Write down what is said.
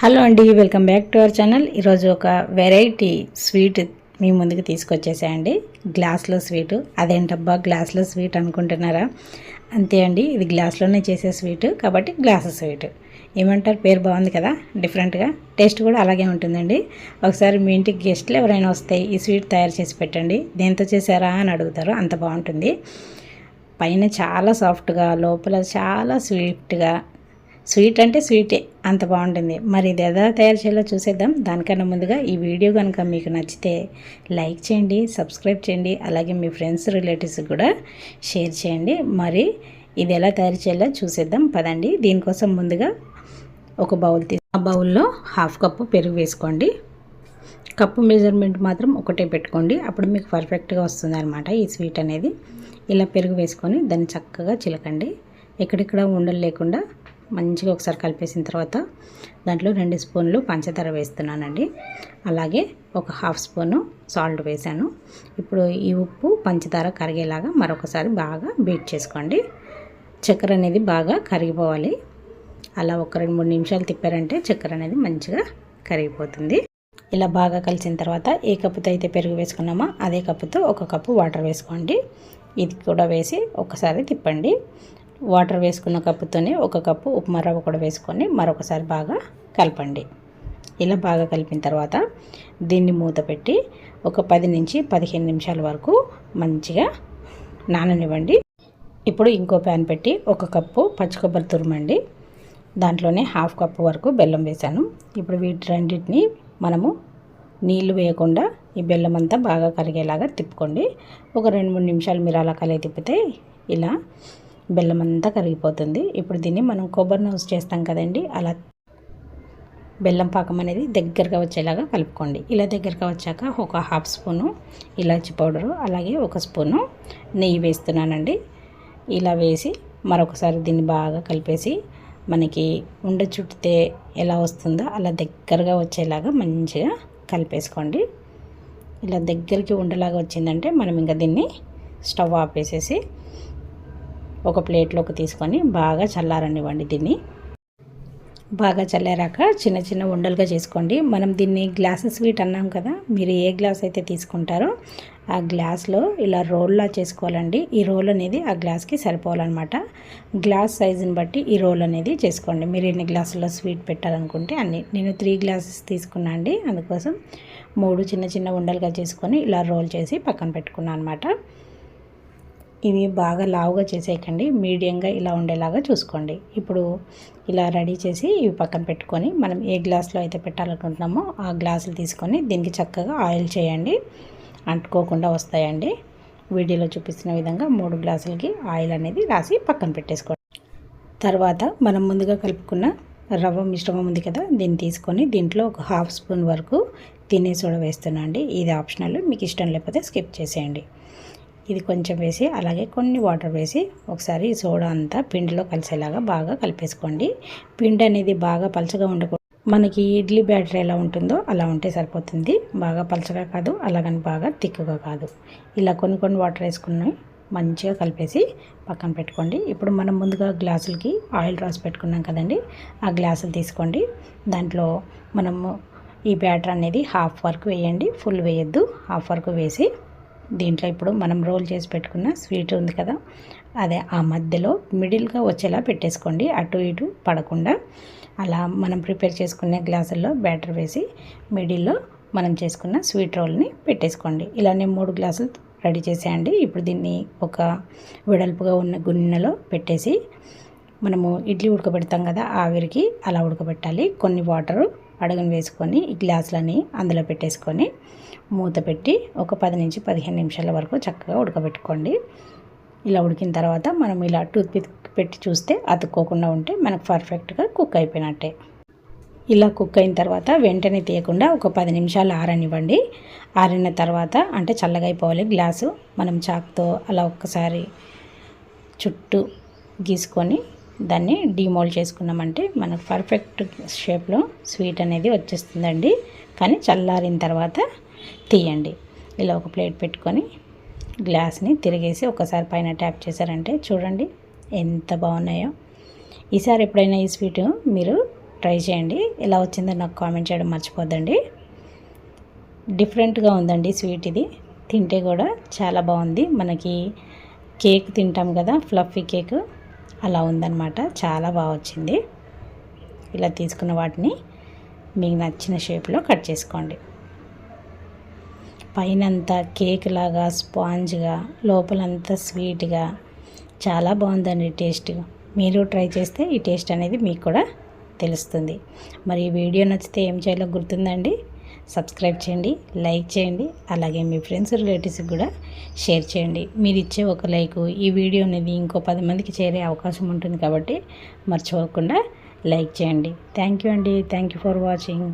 Hello అండి welcome back to our channel. ఈరోజు ఒక వెరైటీ స్వీట్ మీ ముందుకు తీసుకొచ్చేసాయండి. గ్లాస్లో స్వీట్. అదేంటబ్బా గ్లాస్లో స్వీట్ అనుకుంటున్నారా? అంతే అండి ఇది గ్లాస్లోనే చేసే స్వీట్ కాబట్టి గ్లాస్ స్వీట్. ఏమంటారు? పేరు బాగుంది కదా డిఫరెంట్గా. టేస్ట్ కూడా అలాగే ఉంటుందండి. ఒకసారి మీ ఇంటికి గెస్ట్లు ఎవరైనా వస్తే ఈ స్వీట్ తయారు చేసి పెట్టండి. దేంతో చేశారా అని అడుగుతారు అంత బాగుంటుంది. పైన చాలా సాఫ్ట్గా లోపల చాలా స్వీట్గా స్వీట్ అంటే స్వీటే అంత బాగుంటుంది. మరి ఇది ఎలా తయారు చేయాలో చూసేద్దాం. దానికన్నా ముందుగా ఈ వీడియో కనుక మీకు నచ్చితే లైక్ చేయండి సబ్స్క్రైబ్ చేయండి అలాగే మీ ఫ్రెండ్స్ రిలేటివ్స్ కూడా షేర్ చేయండి. మరి ఇది ఎలా తయారు చేయాలో చూసేద్దాం. పదండి. దీనికోసం ముందుగా ఒక బౌల్ తీసి ఆ బౌల్లో హాఫ్ కప్పు పెరుగు వేసుకోండి. కప్పు మెజర్మెంట్ మాత్రం ఒకటే పెట్టుకోండి. అప్పుడు మీకు పర్ఫెక్ట్గా వస్తుంది అనమాట ఈ స్వీట్ అనేది. ఇలా పెరుగు వేసుకొని దాన్ని చక్కగా చిలకండి. ఎక్కడెక్కడ ఉండలు లేకుండా మంచిగా ఒకసారి కలిపేసిన తర్వాత దాంట్లో రెండు స్పూన్లు పంచదార వేస్తున్నానండి. అలాగే ఒక హాఫ్ స్పూను సాల్ట్ వేసాను. ఇప్పుడు ఈ ఉప్పు పంచదార కరిగేలాగా మరొకసారి బాగా బీట్ చేసుకోండి. చక్కెర అనేది బాగా కరిగిపోవాలి. అలా ఒక రెండు మూడు నిమిషాలు తిప్పారంటే చక్కెర అనేది మంచిగా కరిగిపోతుంది. ఇలా బాగా కలిసిన తర్వాత ఏ కప్పుతో అయితే పెరుగు వేసుకున్నామో అదే కప్పుతో ఒక కప్పు వాటర్ వేసుకోండి. ఇది కూడా వేసి ఒకసారి తిప్పండి. వాటర్ వేసుకున్న కప్పుతోనే ఒక కప్పు ఉప్మా రవ్వ కూడా వేసుకొని మరొకసారి బాగా కలపండి. ఇలా బాగా కలిపిన తర్వాత దీన్ని మూత పెట్టి ఒక పది నుంచి పదిహేను నిమిషాల వరకు మంచిగా నాననివ్వండి. ఇప్పుడు ఇంకో ప్యాన్ పెట్టి ఒక కప్పు పచ్చి కొబ్బరి తురుమండి. దాంట్లోనే హాఫ్ కప్పు వరకు బెల్లం వేసాను ఇప్పుడు వీటి రెండింటిని మనము నీళ్ళు వేయకుండా ఈ బెల్లం అంతా బాగా కరిగేలాగా తిప్పుకోండి. ఒక రెండు మూడు నిమిషాలు మీరు అలా కలిగి తిప్పితే ఇలా బెల్లం అంతా కరిగిపోతుంది. ఇప్పుడు దీన్ని మనం కొబ్బరి నూస్ చేస్తాం కదండి అలా బెల్లం పాకం అనేది దగ్గరగా వచ్చేలాగా కలుపుకోండి. ఇలా దగ్గరగా వచ్చాక ఒక హాఫ్ స్పూను ఇలాచి పౌడరు అలాగే ఒక స్పూను నెయ్యి వేస్తున్నానండి. ఇలా వేసి మరొకసారి దీన్ని బాగా కలిపేసి మనకి ఉండ చుట్టితే ఎలా వస్తుందో అలా దగ్గరగా వచ్చేలాగా మంచిగా కలిపేసుకోండి. ఇలా దగ్గరికి ఉండలాగా వచ్చిందంటే మనం ఇంకా దీన్ని స్టవ్ ఆపేసేసి ఒక ప్లేట్లోకి తీసుకొని బాగా చల్లారనివ్వండి దీన్ని. బాగా చల్లారాక చిన్న చిన్న ఉండలుగా చేసుకోండి. మనం దీన్ని గ్లాస్ స్వీట్ అన్నాం కదా మీరు ఏ గ్లాస్ అయితే తీసుకుంటారో ఆ గ్లాస్లో ఇలా రోల్లా చేసుకోవాలండి. ఈ రోల్ అనేది ఆ గ్లాస్కి సరిపోవాలన్నమాట. గ్లాస్ సైజుని బట్టి ఈ రోల్ అనేది చేసుకోండి. మీరు ఎన్ని గ్లాసుల్లో స్వీట్ పెట్టాలనుకుంటే అన్ని. నేను త్రీ గ్లాసెస్ తీసుకున్నా అండి. అందుకోసం మూడు చిన్న చిన్న ఉండలుగా చేసుకొని ఇలా రోల్ చేసి పక్కన పెట్టుకున్నాను అనమాట ఇవి బాగా లావుగా చేసేయకండి మీడియంగా ఇలా ఉండేలాగా చూసుకోండి. ఇప్పుడు ఇలా రెడీ చేసి ఇవి పక్కన పెట్టుకొని మనం ఏ గ్లాస్లో అయితే పెట్టాలనుకుంటున్నామో ఆ గ్లాసులు తీసుకొని దీనికి చక్కగా ఆయిల్ చేయండి. అంటుకోకుండా వస్తాయండి. వీడియోలో చూపిస్తున్న విధంగా మూడు గ్లాసులకి ఆయిల్ అనేది రాసి పక్కన పెట్టేసుకోండి. తర్వాత మనం ముందుగా కలుపుకున్న రవ్వ మిశ్రమం ఉంది కదా దీన్ని తీసుకొని దీంట్లో ఒక హాఫ్ స్పూన్ వరకు తినే సోడా వేస్తున్నా అండి ఇది ఆప్షనల్ మీకు ఇష్టం లేకపోతే స్కిప్ చేసేయండి. ఇది కొంచెం వేసి అలాగే కొన్ని వాటర్ వేసి ఒకసారి సోడా అంతా పిండిలో కలిసేలాగా బాగా కలిపేసుకోండి. పిండి అనేది బాగా పలచగా ఉండకూడదు. మనకి ఇడ్లీ బ్యాటర్ ఎలా ఉంటుందో అలా ఉంటే సరిపోతుంది. బాగా పలచగా కాదు అలాగని బాగా తిక్కుగా కాదు. ఇలా కొన్ని కొన్ని వాటర్ వేసుకుని మంచిగా కలిపేసి పక్కన పెట్టుకోండి. ఇప్పుడు మనం ముందుగా గ్లాసులకి ఆయిల్ రాసి పెట్టుకున్నాం కదండి ఆ గ్లాసులు తీసుకోండి. దాంట్లో మనము ఈ బ్యాటర్ అనేది హాఫ్ వరకు వేయండి. ఫుల్ వేయద్దు హాఫ్ వరకు వేసి దీంట్లో ఇప్పుడు మనం రోల్ చేసి పెట్టుకున్న స్వీట్ ఉంది కదా అదే ఆ మధ్యలో మిడిల్గా వచ్చేలా పెట్టేసుకోండి. అటు ఇటు పడకుండా అలా మనం ప్రిపేర్ చేసుకునే గ్లాసుల్లో బ్యాటర్ వేసి మిడిల్లో మనం చేసుకున్న స్వీట్ రోల్ని పెట్టేసుకోండి. ఇలానే మూడు గ్లాసులు రెడీ చేసేయండి. ఇప్పుడు దీన్ని ఒక వెడల్పుగా ఉన్న గిన్నెలో పెట్టేసి మనము ఇడ్లీ ఉడకబెడతాం కదా ఆవిరికి అలా ఉడకబెట్టాలి. కొన్ని వాటరు అడుగును వేసుకొని ఈ గ్లాసులని అందులో పెట్టేసుకొని మూత పెట్టి ఒక పది నుంచి పదిహేను నిమిషాల వరకు చక్కగా ఉడకబెట్టుకోండి. ఇలా ఉడికిన తర్వాత మనం ఇలా టూత్ పిక్ పెట్టి చూస్తే అతుక్కోకుండా ఉంటే మనకు పర్ఫెక్ట్గా కుక్ అయిపోయినట్టే. ఇలా కుక్ అయిన తర్వాత వెంటనే తీయకుండా ఒక పది నిమిషాలు ఆరనివ్వండి. ఆరిన తర్వాత అంటే చల్లగా అయిపోవాలి గ్లాసు. మనం చాక్తో అలా ఒక్కసారి చుట్టూ గీసుకొని దాన్ని డిమోల్డ్ చేసుకున్నామంటే మనకు పర్ఫెక్ట్ షేప్లో స్వీట్ అనేది వచ్చేస్తుందండి. కానీ చల్లారిన తర్వాత తీయండి. ఇలా ఒక ప్లేట్ పెట్టుకొని గ్లాస్ని తిరిగేసి ఒకసారి పైన ట్యాప్ చేశారంటే చూడండి ఎంత బాగున్నాయో. ఈసారి ఎప్పుడైనా ఈ స్వీట్ మీరు ట్రై చేయండి. ఎలా వచ్చిందో నాకు కామెంట్ చేయడం మర్చిపోద్దండి. డిఫరెంట్గా ఉందండి స్వీట్ ఇది. తింటే కూడా చాలా బాగుంది. మనకి కేక్ తింటాం కదా ఫ్లఫీ కేక్. అలా ఉందన్నమాట. చాలా బాగా వచ్చింది. ఇలా తీసుకున్న వాటిని మీకు నచ్చిన షేప్లో కట్ చేసుకోండి. పైనంతా కేక్ లాగా స్పాంజ్గా లోపలంతా స్వీట్గా చాలా బాగుందండి టేస్ట్. మీరు ట్రై చేస్తే ఈ టేస్ట్ అనేది మీకు కూడా తెలుస్తుంది. మరి ఈ వీడియో నచ్చితే ఏం చేయాలో గుర్తుందండి? సబ్స్క్రైబ్ చేయండి లైక్ చేయండి అలాగే మీ ఫ్రెండ్స్ రిలేటివ్స్కి కూడా షేర్ చేయండి. మీరు ఇచ్చే ఒక లైక్ ఈ వీడియో అనేది ఇంకో పది మందికి చేరే అవకాశం ఉంటుంది కాబట్టి మర్చిపోకుండా లైక్ చేయండి. థ్యాంక్ యూ అండి. Thank you for watching.